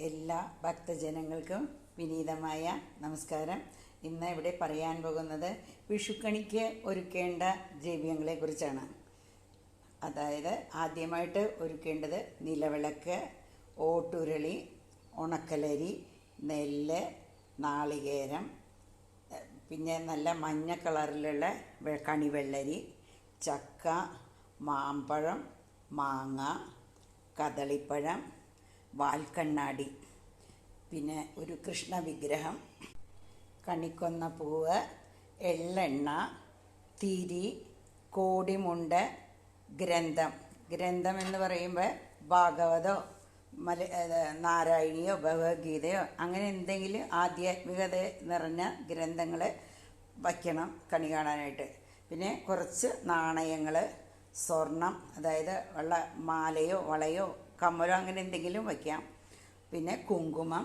എല്ലാ ഭക്തജനങ്ങൾക്കും വിനീതമായ നമസ്കാരം. ഇന്ന് ഇവിടെ പറയാൻ പോകുന്നത് വിഷുക്കണിക്ക് ഒരുക്കേണ്ട ദ്രവ്യങ്ങളെക്കുറിച്ചാണ് അതായത് ആദ്യമായിട്ട് ഒരുക്കേണ്ടത് നിലവിളക്ക് ഓട്ടുരളി ഉണക്കലരി നെല്ല് നാളികേരം പിന്നെ നല്ല മഞ്ഞ കളറിലുള്ള കണിവെള്ളരി ചക്ക മാമ്പഴം മാങ്ങ കദളിപ്പഴം വാൽക്കണ്ണാടി. പിന്നെ ഒരു കൃഷ്ണ വിഗ്രഹം കണിക്കൊന്ന പൂവ് എള്ളെണ്ണ തിരി കോടിമുണ്ട് ഗ്രന്ഥം. ഗ്രന്ഥം എന്ന് പറയുമ്പോൾ ഭാഗവതോ മല നാരായണിയോ ഭഗവത്ഗീതയോ അങ്ങനെ എന്തെങ്കിലും ആധ്യാത്മികത നിറഞ്ഞ ഗ്രന്ഥങ്ങൾ വയ്ക്കണം കണി കാണാനായിട്ട്. പിന്നെ കുറച്ച് നാണയങ്ങൾ സ്വർണം അതായത് ഉള്ള മാലയോ വളയോ കമ്മലോ അങ്ങനെ എന്തെങ്കിലും വയ്ക്കാം. പിന്നെ കുങ്കുമം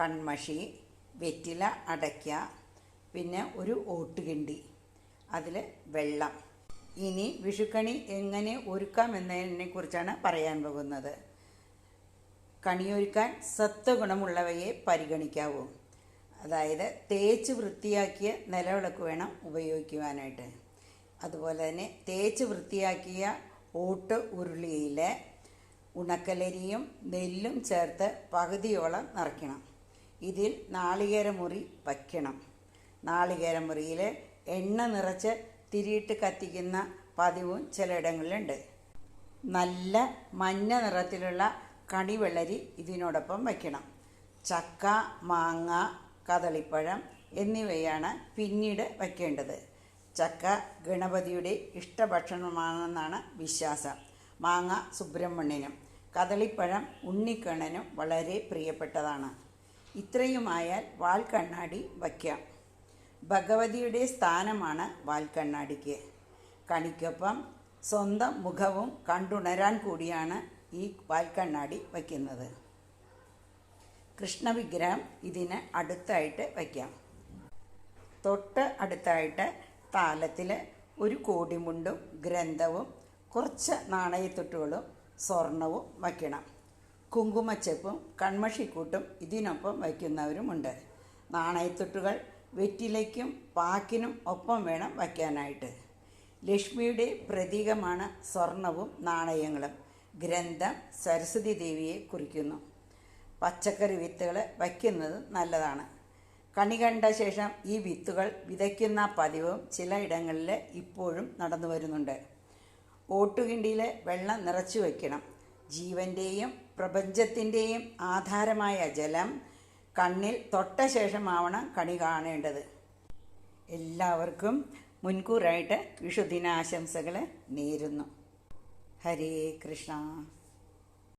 കൺമഷി വെറ്റില അടയ്ക്ക പിന്നെ ഒരു ഓട്ടുകിണ്ടി അതിൽ വെള്ളം. ഇനി വിഷുക്കണി എങ്ങനെ ഒരുക്കാം എന്നതിനെ കുറിച്ചാണ് പറയാൻ പോകുന്നത്. കണിയൊരുക്കാൻ സത്വഗുണമുള്ളവയെ പരിഗണിക്കാവൂ. അതായത് തേച്ച് വൃത്തിയാക്കിയ നിലവിളക്ക് വേണം ഉപയോഗിക്കുവാനായിട്ട്. അതുപോലെ തന്നെ തേച്ച് വൃത്തിയാക്കിയ ഓട്ട് ഉരുളിയിൽ ഉണക്കലരിയും നെല്ലും ചേർത്ത് പകുതിയോളം നിറയ്ക്കണം. ഇതിൽ നാളികേരമുറി വയ്ക്കണം. നാളികേരമുറിയിൽ എണ്ണ നിറച്ച് തിരിയിട്ട് കത്തിക്കുന്ന പതിവും ചിലയിടങ്ങളിലുണ്ട് നല്ല മഞ്ഞ നിറത്തിലുള്ള കണിവെള്ളരി ഇതിനോടൊപ്പം വയ്ക്കണം. ചക്ക മാങ്ങ കദളിപ്പഴം എന്നിവയാണ് പിന്നീട് വയ്ക്കേണ്ടത്. ചക്ക ഗണപതിയുടെ ഇഷ്ടഭക്ഷണമാണെന്നാണ് വിശ്വാസം. മാങ്ങ സുബ്രഹ്മണ്യനും കദളിപ്പഴം ഉണ്ണിക്കണ്ണനും വളരെ പ്രിയപ്പെട്ടതാണ്. ഇത്രയുമായാൽ വാൽക്കണ്ണാടി വയ്ക്കാം. ഭഗവതിയുടെ സ്ഥാനമാണ് വാൽക്കണ്ണാടിക്ക്. കണിക്കൊപ്പം സ്വന്തം മുഖവും കണ്ടുണരാൻ കൂടിയാണ് ഈ വാൽക്കണ്ണാടി വയ്ക്കുന്നത്. കൃഷ്ണവിഗ്രഹം ഇതിന് അടുത്തായിട്ട് വയ്ക്കാം. തൊട്ട് അടുത്തായിട്ട് താലത്തിൽ ഒരു കോടിമുണ്ടും ഗ്രന്ഥവും കുറച്ച് നാണയത്തൊട്ടുകളും സ്വർണവും വയ്ക്കണം. കുങ്കുമച്ചെപ്പും കൺമഷിക്കൂട്ടും ഇതിനൊപ്പം വയ്ക്കുന്നവരുമുണ്ട്. നാണയത്തൊട്ടുകൾ വെറ്റിലയ്ക്കും പാക്കിനും ഒപ്പം വേണം വയ്ക്കാനായിട്ട്. ലക്ഷ്മിയുടെ പ്രതീകമാണ് സ്വർണവും നാണയങ്ങളും. ഗ്രന്ഥം സരസ്വതി ദേവിയെ കുറിക്കുന്നു. പച്ചക്കറി വിത്തുകൾ വയ്ക്കുന്നത് നല്ലതാണ്. കണി കണ്ട ശേഷം ഈ വിത്തുകൾ വിതയ്ക്കുന്ന പതിവും ചിലയിടങ്ങളിൽ ഇപ്പോഴും നടന്നു വരുന്നുണ്ട് ഓട്ടുകിണ്ടിയിൽ വെള്ളം നിറച്ചു വയ്ക്കണം. ജീവന്റെയും പ്രപഞ്ചത്തിന്റെയും ആധാരമായ ജലം കണ്ണിൽ തൊട്ട ശേഷമാവണം കണി കാണേണ്ടത്. എല്ലാവർക്കും മുൻകൂറായിട്ട് വിഷുദിനാശംസകൾ നേരുന്നു. ഹരേ കൃഷ്ണ.